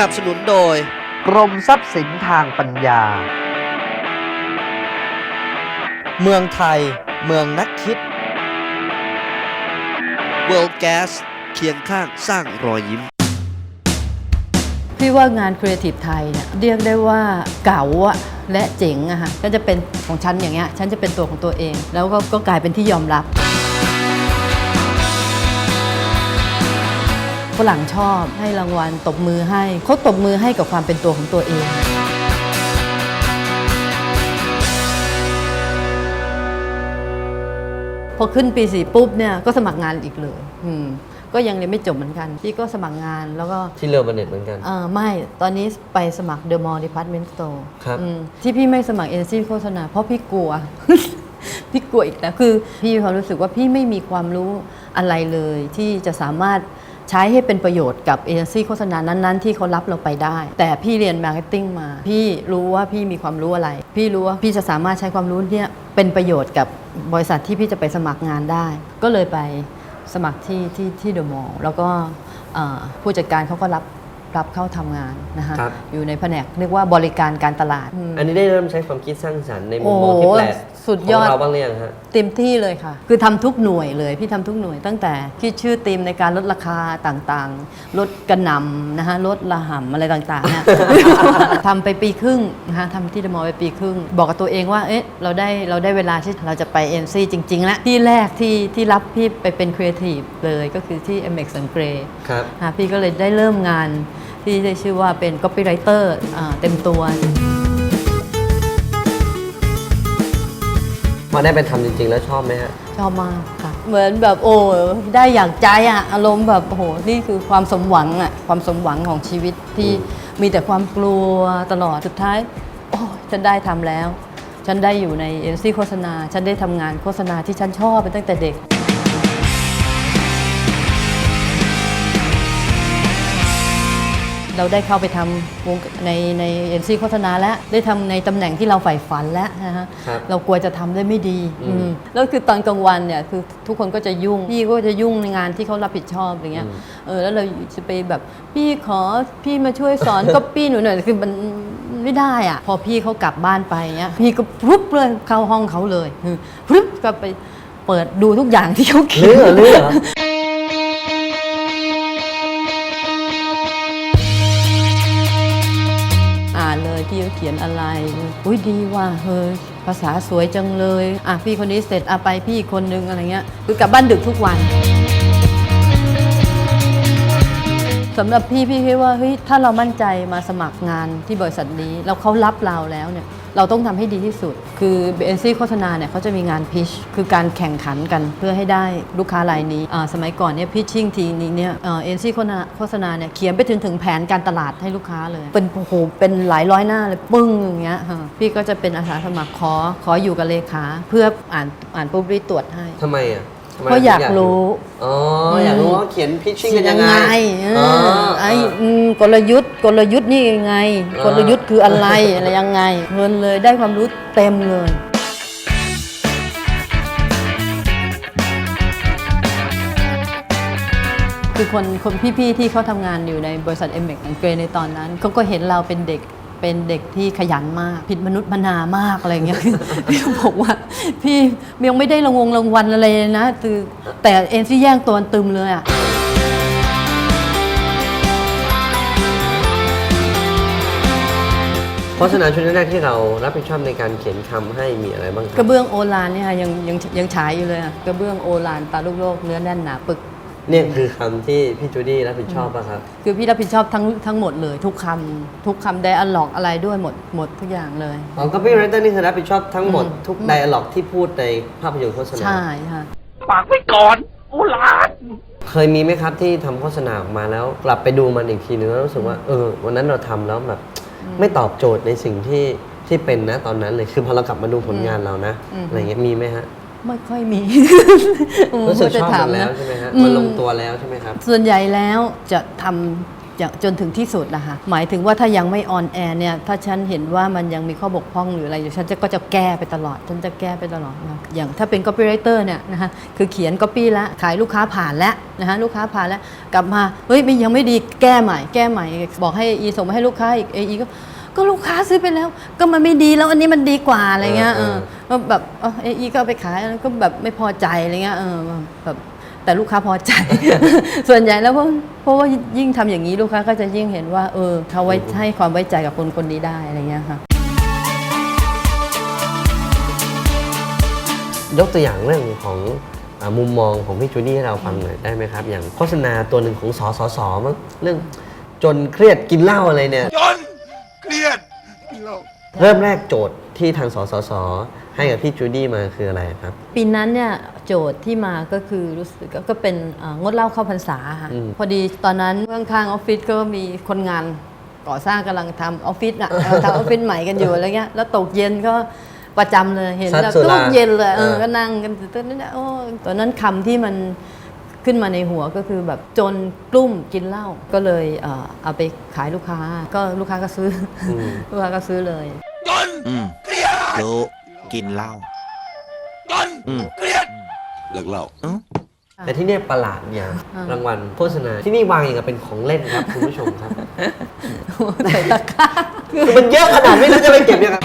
นับสนุนโดย กรมทรัพย์สินทางปัญญา เมืองไทย เมืองนักคิด World Gas เคียงข้างสร้างรอยยิ้ม พี่ว่างานครีเอทีฟไทยเนี่ยเรียกได้ว่าเก๋าอะและเจ๋งอะค่ะก็จะเป็นของฉันอย่างเงี้ยฉันจะเป็นตัวของตัวเอง แล้วก็ก็กลายเป็นที่ยอมรับ ฝรั่งชอบให้รางวัลตบมือให้เขาตบมือให้กับความเป็นตัวของตัวเองพอขึ้นปีสี่ปุ๊บเนี่ยก็สมัครงานอีกเลยอืมก็ยังเรียนไม่จบเหมือนกันพี่ก็สมัครงานแล้วก็ที่เรือบันเน็ตเหมือนกันเออไม่ตอนนี้ไปสมัคร The Mall Department Store ครับอืมที่พี่ไม่สมัครเอเจนซี่โฆษณาเพราะพี่กลัว พี่กลัวอีกแล้วคือ พี่มีความรู้สึกว่าพี่ไม่มีความรู้อะไรเลย ที่จะสามารถ ใช้ให้เป็นประโยชน์กับเอเจนซี่โฆษณานั้นๆ ที่เขารับเราไปได้ แต่พี่เรียนมาร์เก็ตติ้งมา พี่รู้ว่าพี่มีความรู้อะไร พี่รู้ว่าพี่จะสามารถใช้ความรู้เนี่ยเป็นประโยชน์กับบริษัทที่พี่จะไปสมัครงานได้ ก็เลยไปสมัครที่ที่ที่เดอะมอลล์แล้วก็เอ่อผู้จัดการเขาก็รับรับเข้าทำงานนะคะครับอยู่ในแผนกเรียกว่าบริการการตลาด อันนี้ได้เริ่มใช้ความคิดสร้างสรรค์ในมุมมองโอ้โหที่แปลก สุดยอดของเราบ้างหรือยังฮะเต็มที่เลยค่ะ คือทำทุกหน่วยเลย พี่ทำทุกหน่วยตั้งแต่คิดชื่อทีมในการลดราคาต่างๆ ลดกระหนำนะคะลดระห่ำอะไรต่างๆเนี่ยทำไปปีครึ่งนะคะทำที่เดอะมอลล์ไปปีครึ่ง บอกกับตัวเองว่าเอ๊ะเราได้เราได้เวลาที่เราจะไปเอ็นซีจริงๆแล้วที่แรกที่ที่รับพี่ไปเป็นครีเอทีฟเลยก็คือที่ MX and Grey ครับค่ะพี่ก็เลยได้เริ่มงานที่ได้ชื่อว่าเป็น copywriter อ่าเต็มตัว พอได้ไปทำจริง ๆ แล้วชอบไหมฮะ ชอบมากค่ะ เหมือนแบบโอ้ได้อย่างใจอะอารมณ์แบบโอ้โหนี่คือความสมหวังอะความสมหวังของชีวิตที่มีแต่ความกลัวตลอดสุดท้าย โอ้ฉันได้ทำแล้ว ฉันได้อยู่ในเอ็นซีโฆษณา ฉันได้ทำงานโฆษณาที่ฉันชอบไปตั้งแต่เด็ก เราได้เข้าไปทำวงในในเอ็นซีโฆษณาแล้วได้ทำในตำแหน่งที่เราใฝ่ฝันแล้วนะฮะครับ เรากลัวจะทำได้ไม่ดีอืมอืมแล้วคือตอนกลางวันเนี่ยคือทุกคนก็จะยุ่งพี่ก็จะยุ่งในงานที่เขารับผิดชอบอะไรเงี้ยอืมเออแล้วเราจะไปแบบพี่ขอพี่มาช่วยสอน ก็ปี้หนูหน่อยคือมันไม่ได้อะพอพี่เขากลับบ้านไปเงี้ยพี่ก็พรุบเลยเข้าห้องเขาเลยคือพรุบก็ไปเปิดดูทุกอย่างที่เขาเขีเลืยอนเลืออ่ เขียนอะไร อุ้ยดีว่ะเฮ้ยภาษาสวยจังเลยอะพี่คนนี้เสร็จอะไปพี่อีกคนนึงอะไรเงี้ยคือกลับบ้านดึกทุกวันสำหรับพี่พี่คิดว่าเฮ้ยถ้าเรามั่นใจมาสมัครงานที่บริษัทนี้แล้วเขารับเราแล้วเนี่ย เราต้องทำให้ดีที่สุด คือเอ็นซี่โฆษณาเนี่ยเขาจะมีงานพิช คือการแข่งขันกันเพื่อให้ได้ลูกค้ารายนี้อ่าสมัยก่อนเนี่ยพิชชิ่งทีนี้เนี่ยเอ็นซีโฆษณาโฆษณาเนี่ยเขียนไปถึงถึงแผนการตลาดให้ลูกค้าเลย เป็นโอ้โหเป็นหลายร้อยหน้าเลยปึ้งอย่างเงี้ยพี่ก็จะเป็นอาสาสมัครขอขออยู่กับเลขาเพื่ออ่านอ่านปุ๊บรีตรวจให้ทำไมอะ ทำไมเพราะอยากถึงรู้อ๋ออยากรู้ว่าเขียนพิชชิ่งกันยังไงเออ๋ออไอ้อืมกลยุทธ์ กลยุทธ์นี่ยังไง อ่ากลยุทธ์คืออะไร อะไรยังไงเพลินเลยได้ความรู้เต็มเลย คือคนคนพี่ๆที่เขาทำงานอยู่ในบริษัทเอ็มเอ็กเกรในตอนนั้นเขาก็เห็นเราเป็นเด็ก เป็นเด็กที่ขยันมาก ผิดมนุษย์มนามากอะไรอย่างเงี้ย พี่ก็บอกว่า พี่ยังไม่ได้รางวงรางวัลอะไรเลยนะคือแต่เอ็นซี่แย่งตัวตึมเลยอะโฆษณาชุดแรกๆที่เรารับผิดชอบในการเขียนคำให้มีอะไรบ้างคกรัระบเบื้องโอลานเนี่ยค่ะยังยังยังฉายอยู่เลยอะกระเบื้องโอลานตาลูกโลกเนื้อแน่นหนาปึก เนี่ยคือคำที่พี่จูดี้รับผิดชอบป่ะครับ คือพี่รับผิดชอบทั้งทั้งหมดเลย ทุกคำทุกคำไดอะล็อกอะไรด้วยหมดหมดทุกอย่างเลย อ๋อ copywriter นี่คือรับผิดชอบทั้งหมด อืม ทุกไดอะล็อกที่พูดในภาพยนตร์โฆษณา ใช่ค่ะเคยมีไหมครับที่ทำโฆษณาออกมาแล้ว กลับไปดูมันอีกทีนึงแล้วรู้สึกว่าเออวันนั้นเราทำแล้วแบบ ไม่ตอบโจทย์ในสิ่งที่ที่เป็นนะตอนนั้นเลยคือพอเรากลับมาดูผลงานเรานะอืม อะไรเงี้ยมีไหมฮะ ไม่ค่อยมีรู้สึกชอบจะมันแล้วใช่ไหมฮะอืมันลงตัวแล้วใช่ไหมครับ ส่วนใหญ่แล้วจะทำจะจนถึงที่สุดนะคะหมายถึงว่าถ้ายังไม่ออนแอร์เนี่ย ถ้าฉันเห็นว่ามันยังมีข้อบกพร่องหรืออะไรอยู่ฉันจะก็จะแก้ไปตลอด ฉันจะแก้ไปตลอดนะอย่างถ้าเป็น copywriter เนี่ยนะคะคือเขียน copy แล้วขายลูกค้าผ่านแล้วนะคะลูกค้าผ่านแล้ว กลับมา เฮ้ยมันยังไม่ดีแก้ใหม่ แก้ใหม่ บอกให้อีส่งมาให้ลูกค้าอีกเอีก็ ก็ลูกค้าซื้อไปแล้ว ก็มันไม่ดีแล้วอันนี้มันดีกว่าอะไรเงี้ยเอเอออก็แบบเออเอีก็เอาไปขายแล้วก็แบบไม่พอใจอะไรเงี้ยเออแบบแต่ลูกค้าพอใจ ส่วนใหญ่แล้วเพราะเพราะว่ายิ่งทำอย่างนี้ลูกค้าก็จะยิ่งเห็นว่า เออเขาไว้ให้ความไว้ใจกับคนคนนี้ได้อะไรเงี้ยค่ะยกตัวอย่างเรื่องของอามุมมองของพี่จูดี้ให้เราฟังหน่อยได้ไหมครับ อย่างโฆษณาตัวหนึ่งของสสสมั้งเรื่องจนเครียดกินเหล้าอะไรเนี่ยจนเครียดกิน เหล้าเริ่มแรกโจทย์ที่ทางสสส ให้กับพี่จูดี้มาคืออะไรครับ ปีนั้นเนี่ยโจทย์ที่มาก็คือรู้สึกก็ก็เป็นเอ่องดเหล้าเข้าพรรษาค่ะอืม พอดีตอนนั้นข้างๆออฟฟิศก็มีคนงานก่อสร้างกำลังทำออฟฟิศอะ กำลังทำออฟฟิศใหม่กันอยู่อะไรเงี้ยแล้วตกเย็นก็ประจำเลยเห็นซัดแบบสุราทุกเย็นเลยเออเออ ก็นั่งกันตอนนั้นน่ะโอ้ตอนนั้นคำที่มัน ขึ้นมาในหัวก็คือแบบจนกลุ้มกินเหล้าก็เลยเอ่อเอาไปขายลูกค้า ก็ลูกค้าก็ซื้ออม ลูกค้าก็ซื้อเลยจนอืมเครียดรู้กินเหล้าจนอืมเครียดเลิกเหล้าเอ้าแต่ที่เนี่ยประหลาดอย่างอ่ารางวัลโฆษณาที่นี่วางอย่างกับเป็นของเล่นครับ คุณผู้ชมครับ ใส่ตะกร้า คือมันเยอะขนาดไม่รู้จะไปเก็บยังไง